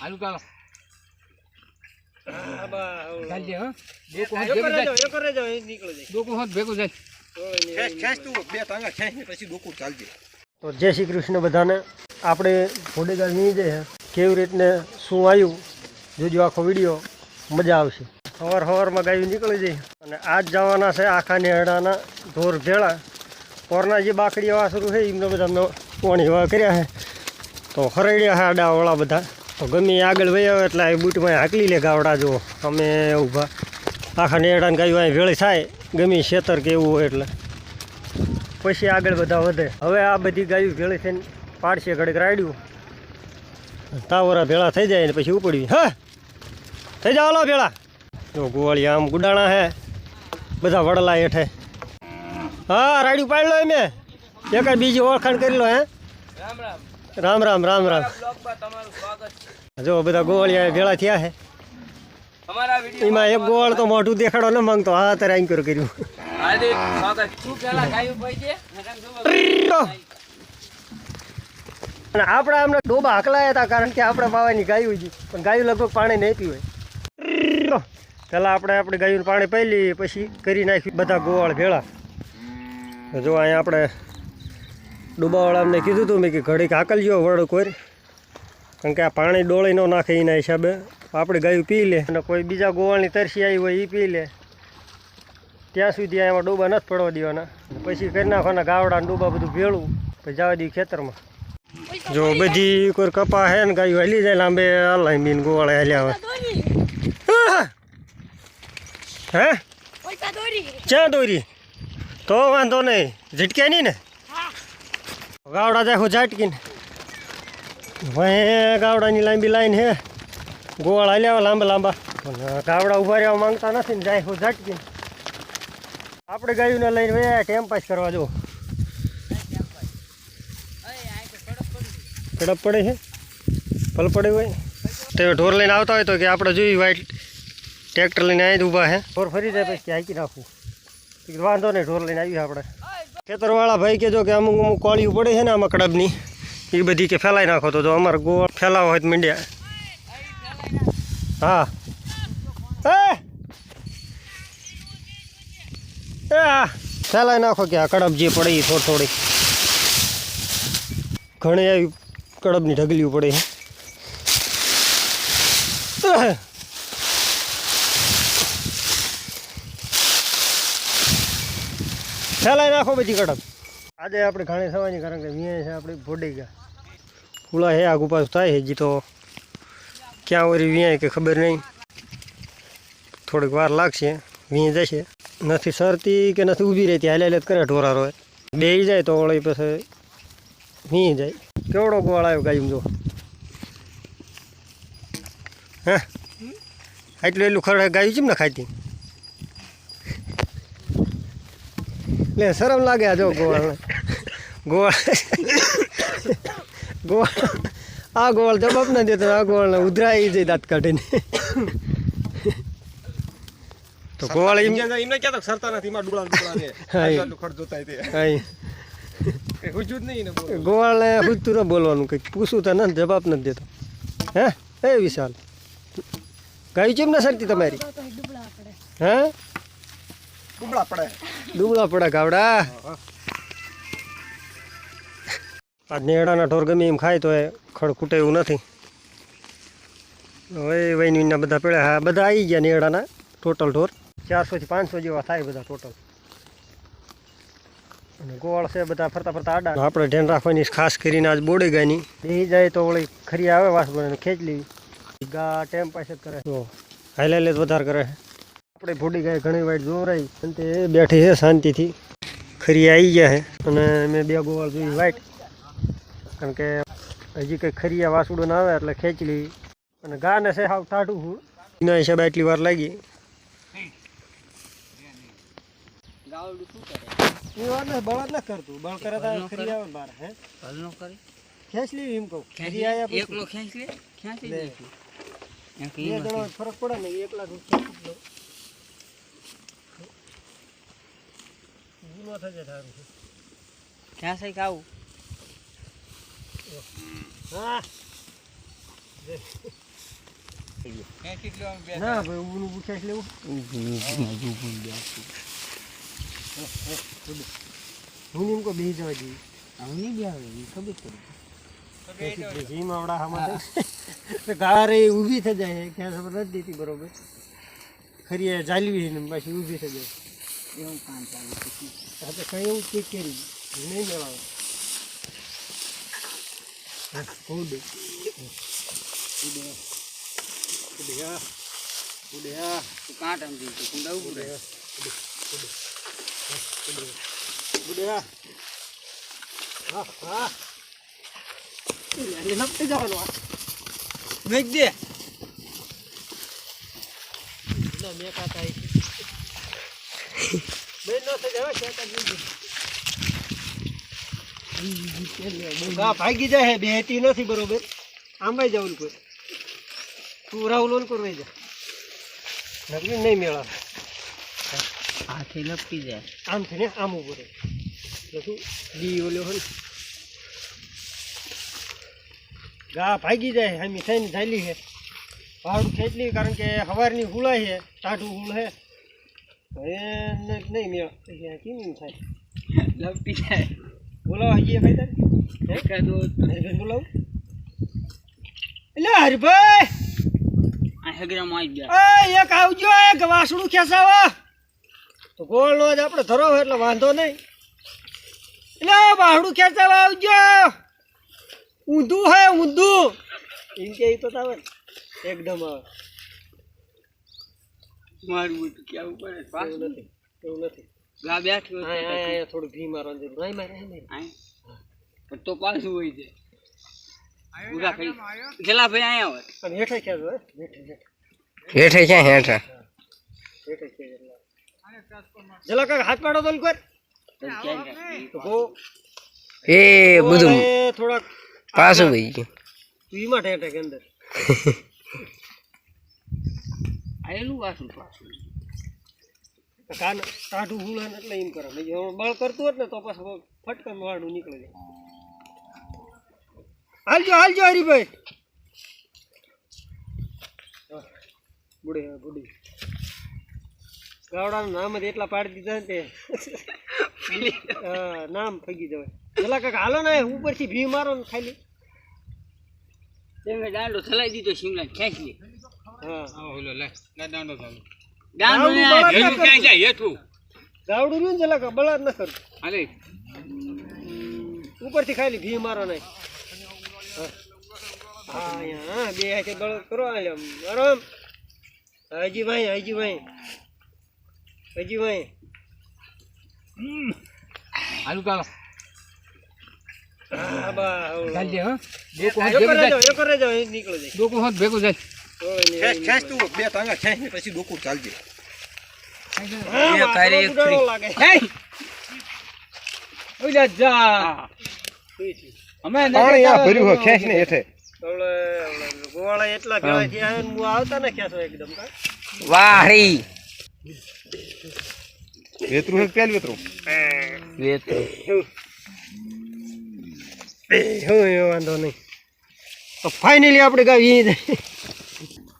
હાલું ચાલો ચાલજે હા હાથ ભેગું જાય. ડોકું હાથ ભેગું જાય. તું, બે ટાંગા ખેંચ ને પછી ડોકું ચાલજે. તો જય શ્રી કૃષ્ણ બધાને. આપણે ભોડેગા નહીં જઈએ કેવી રીતને શું આવ્યું જોજો આખો વીડિયો મજા આવશે. સવાર સવારમાં ગાયું નીકળી જાય. અને આજ જવાના છે આખા નેહડાના ઢોર ભેળા પોરના જે બાકડી વાસરું છે એમને બધા મેં પોણી એવા કર્યા છે. તો હરડ્યા છે આડાવાળા બધા. તો ગમે આગળ વહી હોય એટલે આ બૂટમાં હાકલી લે ગાવડા જો. અમે ઊભા. આખા નેહડાને ગાયું અહીં વેળી થાય. ગમે ખેતર કે એવું હોય એટલે. પછી આગળ બધા વધે. હવે આ બધી ગાયું ભેળી થઈને પાડશે ઘડીક રાડ્યું તાવરા ભેળા થઈ જાય ને પછી ઉપડવી. હા? થઈ જાવ લો ભેળા. જો ગોવાળી આમ ગુડાણા હે. બધા વડલા હેઠે. હા રાડ્યું પાડી લો એમે. એક બીજી ઓળખાણ કરી લો, હે. રામ રામ. રામ રામ રામ રામ. જો બધા ગોવાળિયા ભેળા થયા હે એમાં એક ગોવાળ તો મોઢું દેખાડો ન માંગતો હા તારે આઈ કર્યું. કર્યું પેલા આપણે અમને ડોબા હકલાયા હતા કારણ કે આપણે પાવાની ગાયું હતી પણ ગાયું લગભગ પાણી નહીં પીવે. પહેલાં આપણે આપણે ગાયું પાણી પહેલી પછી કરી નાખ્યું બધા ગોવાળ ભેળા. જો અહીંયા આપણે ડૂબાવાળા અમને કીધું હતું મેં કે ઘડીક હાકલજો વડ કોઈ કારણ કે આ પાણી ડોળી ન નાખે એના હિસાબે. આપણે ગાયું પી લે. અને કોઈ બીજા ગોવાળની તરસી આવી હોય એ પી લે. ત્યાં સુધી એમાં ડૂબા નથી પડવા દેવાના. પછી કરી નાખવાના ગાવડા ડૂબા બધું ભેળું. પછી જવા દઈએ ખેતરમાં. જો બધી કોઈ કપા હે ને ગાયું હલી જાય લાંબે. હલાઈ બીન ગોવાળે હાલ્યા આવે હે? ક્યાં દોરી? તો વાંધો નહીં. ઝટક્યા નહીં ને? ગાવડા જાય જાટકીને વહે ગાવડાની લાંબી લાઈન હે. ગોવાળ હાલ્યા આવે લાંબા લાંબા. ગાવડા ઊભા રહેવા માંગતા નથી ને જાય જાટકીને આપણે ગાયુંને લઈને વયા ટાઈમ પાસ કરવા જો કડપ પડે છે. પલ પડે હોય. તો ઢોર લઈને આવતા હોય તો કે આપણે જોઈ વાઈટ ટ્રેક્ટર લઈને આવી જ ઊભા હે. ઢોર ફરી જાય પછી હાકી નાખવું વાંધો નહીં, ઢોર લઈને આવી આપણે. ખેતરવાળા ભાઈ કે જો કે અમુક અમુક કોળિયું પડે છે ને આમાં કડબની, એ બધી કે ફેલાઈ નાખો તો જો અમારે ગોળ ફેલાવો હોય તો મીંડ્યા હા. ફેલાઈ નાખો કે આ કડબ જે પડે એ થોડી થોડી. ઘણી આવી કડબની ઢગલીઓ પડે છે. ફેલાઈ નાખો બધી કડક. આજે આપણે ઘણી થવાની, કારણ કે વિયા છે આપણે ભોડી ગયા. ફૂલા હે આગુ પાછું થાય હજી તો. ક્યાં વરી વ્યાય કે ખબર નહીં. થોડીક વાર લાગશે વીં જશે. નથી સરતી કે નથી ઊભી રહેતી, હાલે હાલે કરે ઢોરારો બે જાય તો વળી પછી વી જાય. કેવડો ગોળ આવ્યો ગાયું જો. હે? એટલું એટલું ખરે ગાયું છે ને ખાતી? લે શરમ લાગે આ જો ગોળ ગોળ ગોળ આ ગોળ જવાબ ના દેતો આ ગોળ ઉધરાઈ જાય દાંત કાઢીને. તો ગોળ એમ એમને ક્યાં તો સરતા નથી માં એ. આટલું ખર્ચ જોતા તે. જ નહીં ને ન બોલવાનું કંઈક પૂછું તો નથી જવાબ નથી દેતો. હે? એ વિશાલ. ગાયું કેમ ના સરતી તમારી? હે? ડુબળા પડે. ડૂબળા પડે ગાવડા. આ નેડાના ઢોર ગમે એમ ખાય તો એ ખડ ખૂટે એવું નથી. હવે વૈનવીના બધા પડ્યા હા બધા આવી ગયા નેડાના ટોટલ ઢોર. ચારસોથી પાંચસો જેવા થાય બધા ટોટલ અને ગોળ છે બધા ફરતા ફરતા આડા. આપણે ધ્યાન રાખવાની ખાસ કરીને આજ બોડે ગાયની એ જાય તો વળી ખરી આવે વાસ બને ખેંચ લેવી. ગા ટાઈમ પાસે જ કરે. તો હાઈલાઈ લે વધારે કરે. આપણે ભૂડી ગાય ઘણી વાર જોરાઈ અને તે બેઠી છે શાંતિથી. ખરી આવી ગયા છે અને મેં બે ગોવાળ જોઈ વાઈટ. કારણ કે હજી કંઈ ખરીયા વાસુડો ના આવે એટલે ખેંચી લેવી અને ગાને છે હાવ ટાઢું હું. એના હિસાબે એટલી વાર લાગી. ગાવડું શું કરે એ વાત ને બળ કરતું. બળ કરે તો ખરી આવે બાર હે? હલનો કરે. ખેંચ એમ કહું. ખરી આયા એકલો ખેંચ ખેંચી જણો ફરક પડે ને એકલા ખેંચી સારું છે. ક્યાં છે આવું? હા. ના ભાઈ ઊનું પૂછાશ લેવું. હું એમ કહું બેસી જવા દઈએ હું નહીં બે આવે એ ખબર પડી જીમ આવડા હામાં ગારે ઊભી થઈ જાય ક્યાં ખબર નથી દેતી બરોબર. ખરી જાલવી છે ને પાછી ઊભી થઈ જાય. એવું કામ ચાલુ આ તો કઈ એવું ચેક કરી નહીં મેળાવે ઉડે. ઉડે. ઉડે. તું કાંટ આમ દીધું કુંડા ઉભું રહે ઉડે, હા. હા, નપટી જવાનું. મેક દે મેં કાંટા ગા ભાગી જાય હે બેહતી નથી બરોબર. આંબાઈ જવું કોઈ. તું રાહુલ કરવાઈ જા. નકરી નહીં મેળા. હાથે લપકી જાય. આમ થઈને આમ ઊભો રહે. બી ઓલ્યો હોય ગા ભાગી જાય આમી થઈને ઝાલી છે ભાડું ખેંચલી કારણ કે સવારની હુલાય છે ટાઢું હુલ છે નહીં આ કેમ થાય લપકી જાય બોલાવો હજી ભાઈ તારે એકાદો હરીભાઈ બોલાવું એટલે હરીભાઈ હેગરામાં આવી ગયા એક આવજો એક વાસણું ખેંચાવા તો ગોળનો જ આપણે ધરો એટલે વાંધો નહીં એટલે વાસણું ખેંચાવા આવજો ઊંધું હે ઊંધું એમ કે તો તાવે એકદમ આવે મારું કેવું પડે પાછું નથી એવું નથી. ગા બેઠી તો થોડું ઘી મારવાનું જરૂર આય મારે પણ તો પાછું હોય છે. પૂરા કરી ભાઈ અહીંયા હોય. પણ હેઠે ક્યાં હોય હેઠે ક્યાં હેઠે હેઠે જલા કાકા હાથ પાડો તો કર તો ક્યાં? તો એ બધું થોડાક પાછું વહી ગયું. વીમાં ઠેઠે કે અંદર? આયેલું વાસું પાછું કાન ટાઢું હુળે એટલે એમ કરે. નહીં બળ કરતું હોત ને તો પછી ફટકન વાળું નીકળે જાય. હાલજો હાલજો હરીભાઈ. હા, બુડી હા બુડી. ગાવડાનું નામ જ એટલા પાડી દીધા ને તે. હા, નામ ફગી જવાય. પેલા કાંઈક હાલો ને ઉપરથી ભી મારો ને ખાલી. તમે દાંડો થલાઈ દીધો શિમલા ખેંચી લે હા દાંડો દાંડો ને ના ક્યાં જાય હેઠું? ગાવડું રહ્યું ને જલા બળદ ન કરતું અરે ઉપરથી ખાલી ભી મારો નહીં હા. હા બે હાથે બળ કરો આમ આરામ. હજી ભાઈ હજી ભાઈ હજી ભાઈ હાલું કાલો હા. બા ઓલો. હો કરે કરે જાય. ડોકું ભેગું ખેંચ ખેંચ તું. બે ટાંગા ખેંચ ને પછી ડોકું ચાલજે? વાહરી. વેતરું હે પેલ વેતરું? હું એ વાંધો નહીં. તો ફાઇનલી આપણે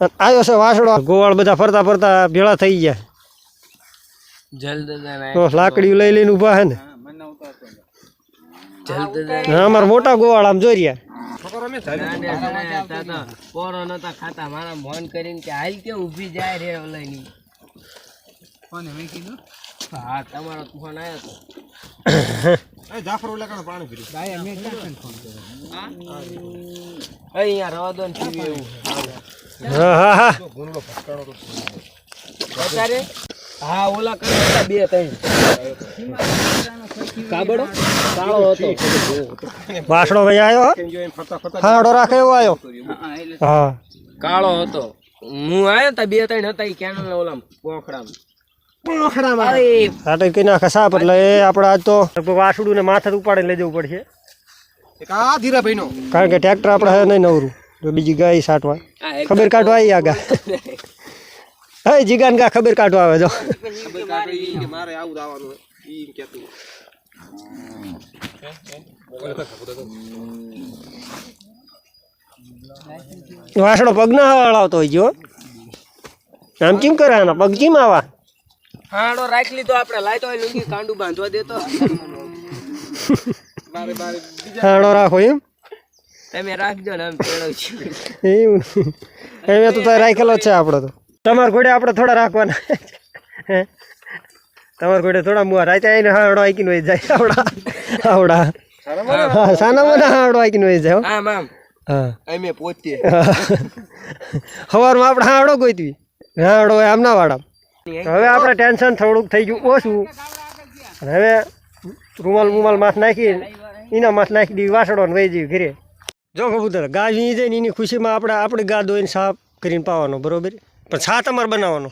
આવ્યો છે વાસડો. ગોવાળ બધા ફરતા ફરતા ભેળા થઈ ગયા. તો લાકડીઓ લઈ લઈને ઊભા હે ને. હા, અમારા મોટા ગોવાળ આમ જોઈ રહ્યા. પોરો નતા ખાતા. મારા ફોન કરીને કે હાલ કે ઊભી જાય રે ઓલાની કોને મેં કીધું? હા તમારો ફોન આવ્યો તો. જાફર ઓલા કાણે પાણી ભર્યું. દાયા મેં ક્યાં ફોન કર્યો? અહીંયા રવા દો ને ટીવી એવું. હા હા હા હા? ઓલા કરે બે ત્રણ કાબડો કાળો હતો. વાસડો ભાઈ આવ્યો હો. હાડો રાખે એવો આવ્યો હા કાળો હતો હું આવ્યો તા બે ત્રણ હતા ક્યાં ઓલા પોખડામાં કઈ નાખે સાપ એટલે એ આપણે આજ તો વાસડું ને માથે ઉપાડી લઈ જવું પડશે. કારણ કે ટ્રેક્ટર આપણે હે નહીં નવરું. જો બીજી ગાય સાટવા. ખબર કાઢવા આવી આગા હે જીગાન કા ખબર કાઢવા આવે જો. મારે આવું આવવાનું એમ કહેતું વાસણો પગ ના હળાવતો હોય જો. આમ કેમ કરે આના? પગ કેમ આવા? હાડો રાખ લીધો આપણે. લાયતો હોય લુંગી કાંડું બાંધવા દેતો. હાડો રાખો એમ. તમે રાખજો ને આમ એમ. તો રાખેલો છે આપણો તો. તમારા ઘોડે આપણે થોડા રાખવાના. હે? તમારા ઘોડે થોડા મુવા રાતે આવીને હાડો આકીને વહી જાય. આવડા. આવડા. હા સાનામાં હાડો આકીને વહી જાય આમ આમ. હા. અમે પોતે. સવારમાં આપણે હાડો ગોઈતી હાડો હોય આમના વાડા હવે આપણે ટેન્શન થોડુંક થઈ ગયું. ઓછું. હવે રૂમાલ રૂમાલ માથ નાખી એના માથ નાખી દીધી વાસડો ને વહી જઈએ ઘરે. જો કબૂતર ગાય વીણી જાય ને એની ખુશીમાં આપણે આપણે ગા દોઈને સાફ કરીને પાવાનો બરોબર? પણ છા તમારે બનાવવાનો.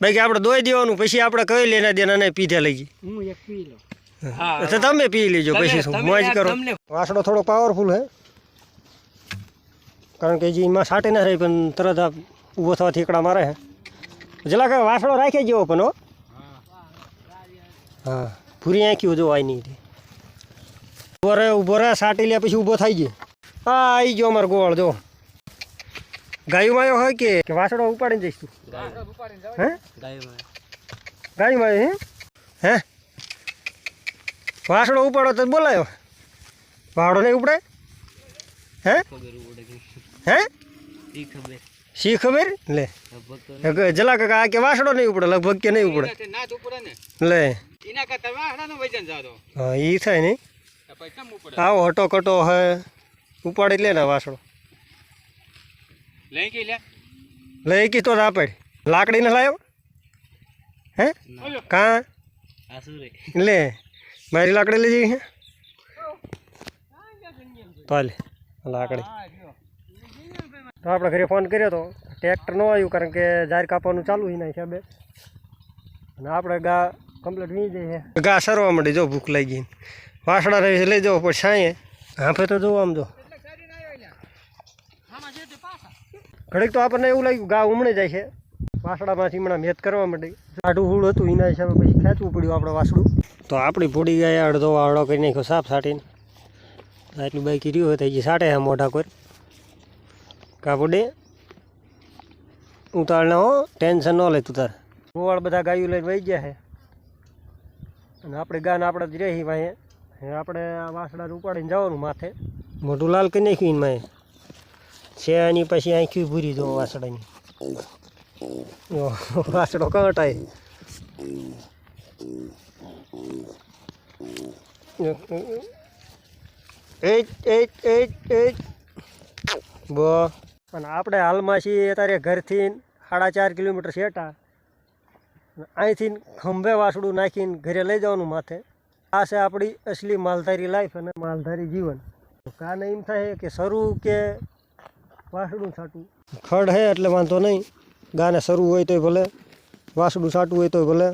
બાકી આપણે દોઈ દેવાનું પછી આપણે કઈ લેના દેના નહીં પીધે લઈ તો તમે પી લેજો પછી શું મોજ કરો. વાસડો થોડો પાવરફુલ હે. કારણ કે જે એમાં સાટે ના રહે પણ તરત આ ઊભો થવા થેકડા મારે હે. જલા કે વાસડો રાખી જેવો પણ હો. હા પૂરી આંખ્યું જો આઈ નહીં ઊભો રહે ઊભો રહે સાટી લે પછી ઊભો થઈ ગયો. હા આવી ગયો અમારો ગોળ જો. ગાયું માયો હોય કે કે વાસડો ઉપાડીને જઈશ તું? હે? ગાયું માયો હે? હે? વાસડો ઉપાડો તો બોલાયો. વાડો નહીં ઉપડે હે? હે? શી ખબર? લે. જલા કાકા કે વાસડો નહીં ઉપડે લગભગ કે નહીં ઉપડે. ઉપડે ને લે હા એ થાય નહીં. આવો હટો કટો હે. ઉપાડી લે ને વાસણો. લઈ ગઈ લે. લઈ ગઈ તો જ આપે લાકડી ને લાયો? હે? કાં? લે મારી લાકડી લઈ જઈ હે. પાલે લાકડી. તો આપણે ઘરે ફોન કર્યો તો ટ્રેક્ટર ન આવ્યું કારણ કે જાર કાપવાનું ચાલુ છે એના હિસાબે. અને આપણે ગા કમ્પ્લીટ વી જઈએ ગા સરવા માંડી જો ભૂખ લાગી. વાસણા રહી લઈ જવો પણ સાંયે હાફે તો જોવો આમ જો. ઘડીક તો આપણને એવું લાગ્યું ગા ઉમણે જાય છે. વાસડામાં હમણાં મેચ કરવા માંડી. આડું હુળ હતું, એના હિસાબે પછી ખેંચવું પડ્યું આપણે વાસણું. તો આપણી પૂડી ગયા અડધો વાળો કરી નાખ્યો સાફ સાટીને. આટલું બાઈક રહ્યું હોય તો હજી સાટે હા મોઢા કોઈ કાપડે ઉતારને હો, ટેન્શન ન લેતું તાર. ગોવાળ બધા ગાયું લઈને વહી ગયા છે. અને આપણે ગાન આપણે જ રહી ભાઈ આપણે આ વાસડા ઉપાડીને જવાનું માથે. મોઢું લાલ કરી નાખ્યું એમાં છે આની પછી આંખી ભૂરી જો વાસડાની વાસડો કાંટાય. એજ એજ એજ એજ. બ. અને આપણે હાલમાં છીએ અત્યારે ઘરથી સાડા ચાર કિલોમીટર અને અહીંથી ખંભે વાસડું નાખીને ઘરે લઈ જવાનું માથે. આ છે આપણી અસલી માલધારી લાઈફ અને માલધારી જીવન. કાને એમ થાય કે શરૂ કે વાસડું છાટું ખડ હે એટલે વાંધો નહીં. ગાને શરૂ હોય તોય ભલે, વાસડું છાટવું હોય તોય ભલે.